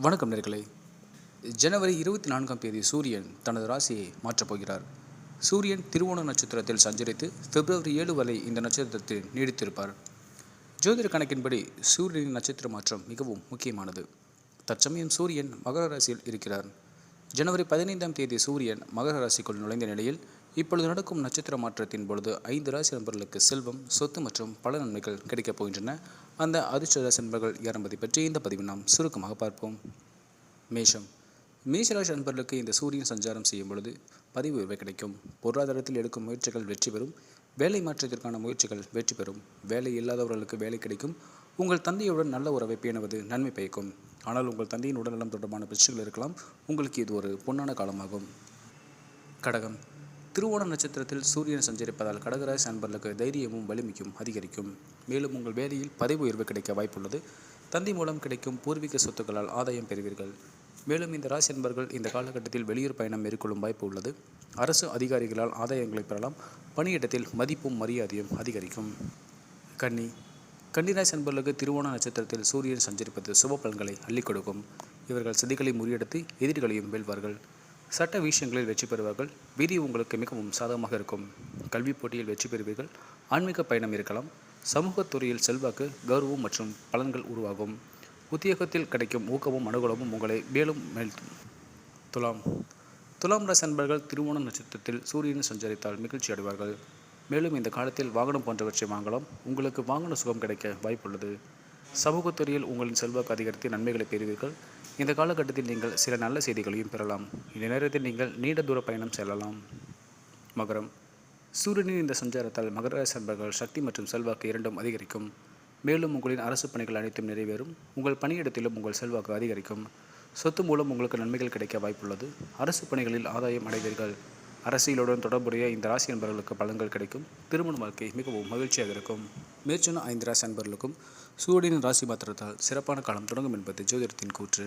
வணக்கம் நேர்களை. ஜனவரி இருபத்தி நான்காம் தேதி சூரியன் தனது ராசியை மாற்றப் போகிறார். சூரியன் திருவோண நட்சத்திரத்தில் சஞ்சரித்து பிப்ரவரி ஏழு வரை இந்த நட்சத்திரத்தில் நீடித்திருப்பார். ஜோதிட கணக்கின்படி சூரியனின் நட்சத்திர மாற்றம் மிகவும் முக்கியமானது. தற்சமயம் சூரியன் மகர ராசியில் இருக்கிறார். ஜனவரி பதினைந்தாம் தேதி சூரியன் மகர ராசிக்குள் நுழைந்த நிலையில் இப்பொழுது நடக்கும் நட்சத்திர மாற்றத்தின் பொழுது ஐந்து ராசி நபர்களுக்கு செல்வம் சொத்து மற்றும் பல நன்மைகள் கிடைக்கப் போகின்றன. அந்த அதிர்ஷ்டராசி நண்பர்கள் யார் என்பதை பற்றி இந்த பதிவு நாம் சுருக்கமாக பார்ப்போம். மேஷம். மேஷராசி நண்பர்களுக்கு இந்த சூரியன் சஞ்சாரம் செய்யும் பொழுது பதிவு உயர்வு கிடைக்கும். பொருளாதாரத்தில் எடுக்கும் முயற்சிகள் வெற்றி பெறும். வேலை மாற்றத்திற்கான முயற்சிகள் வெற்றி பெறும். வேலை இல்லாதவர்களுக்கு வேலை கிடைக்கும். உங்கள் தந்தையுடன் நல்ல உறவை பேணுவது நன்மை பயக்கும். ஆனால் உங்கள் தந்தையின் உடல்நலம் தொடர்பான பிரச்சனைகள் இருக்கலாம். உங்களுக்கு இது ஒரு பொன்னான காலமாகும். கடகம். திருவோண நட்சத்திரத்தில் சூரியன் சஞ்சரிப்பதால் கடகராசி அன்பர்களுக்கு தைரியமும் வலிமையும் அதிகரிக்கும். மேலும் உங்கள் வேலையில் பதவி உயர்வு கிடைக்க வாய்ப்புள்ளது. தந்தி மூலம் கிடைக்கும் பூர்வீக சொத்துக்களால் ஆதாயம் பெறுவீர்கள். மேலும் இந்த ராசி அன்பர்கள் இந்த காலகட்டத்தில் வெளியூர் பயணம் மேற்கொள்ளும் வாய்ப்பு உள்ளது. அரசு அதிகாரிகளால் ஆதாயங்களை பெறலாம். பணியிடத்தில் மதிப்பும் மரியாதையும் அதிகரிக்கும். கன்னி கன்னிராசி அன்பர்களுக்கு திருவோண நட்சத்திரத்தில் சூரியன் சஞ்சரிப்பது சுப பலன்களை அள்ளிக் கொடுக்கும். இவர்கள் சதிகளை முறியடித்து எதிரிகளையும் வெல்வார்கள். சட்ட விஷயங்களில் வெற்றி பெறுவார்கள். விதி உங்களுக்கு மிகவும் சாதகமாக இருக்கும். கல்வி போட்டியில் வெற்றி பெறுவீர்கள். ஆன்மீக பயணம் இருக்கலாம். சமூகத்துறையில் செல்வாக்கு கௌரவம் மற்றும் பலன்கள் உருவாகும். உத்தியோகத்தில் கிடைக்கும் ஊக்கமும் அனுகூலமும் உங்களை மேலும் மேல் துலாம். துலாம் ராசி அன்பர்கள் திருவோண நட்சத்திரத்தில் சூரியன் சஞ்சரித்தால் மகிழ்ச்சி அடைவார்கள். மேலும் இந்த காலத்தில் வாகனம் போன்றவற்றை வாங்கலாம். உங்களுக்கு வாகன சுகம் கிடைக்க வாய்ப்புள்ளது. சமூகத்துறையில் உங்களின் செல்வாக்கு அதிகரித்து நன்மைகளை பெறுவீர்கள். இந்த காலகட்டத்தில் நீங்கள் சில நல்ல செய்திகளையும் பெறலாம். இந்த நேரத்தில் நீங்கள் நீண்ட தூர பயணம் செல்லலாம். மகரம். சூரியனின் இந்த சஞ்சாரத்தால் மகர ராசி நண்பர்கள் சக்தி மற்றும் செல்வாக்கு இரண்டும் அதிகரிக்கும். மேலும் உங்களின் அரசு பணிகள் அனைத்தும் நிறைவேறும். உங்கள் பணியிடத்திலும் உங்கள் செல்வாக்கு அதிகரிக்கும். சொத்து மூலம் உங்களுக்கு நன்மைகள் கிடைக்க வாய்ப்புள்ளது. அரசு பணிகளில் ஆதாயம் அடைவீர்கள். அரசியலுடன் தொடர்புடைய இந்த ராசி நண்பர்களுக்கு பலன்கள் கிடைக்கும். திருமண வாழ்க்கை மிகவும் மகிழ்ச்சியாக இருக்கும். மேற்சொன்ன ஐந்து ராசி நண்பர்களுக்கும் சூரியனின் ராசி மாத்திரத்தால் சிறப்பான காலம் தொடங்கும் என்பது ஜோதிடத்தின் கூற்று.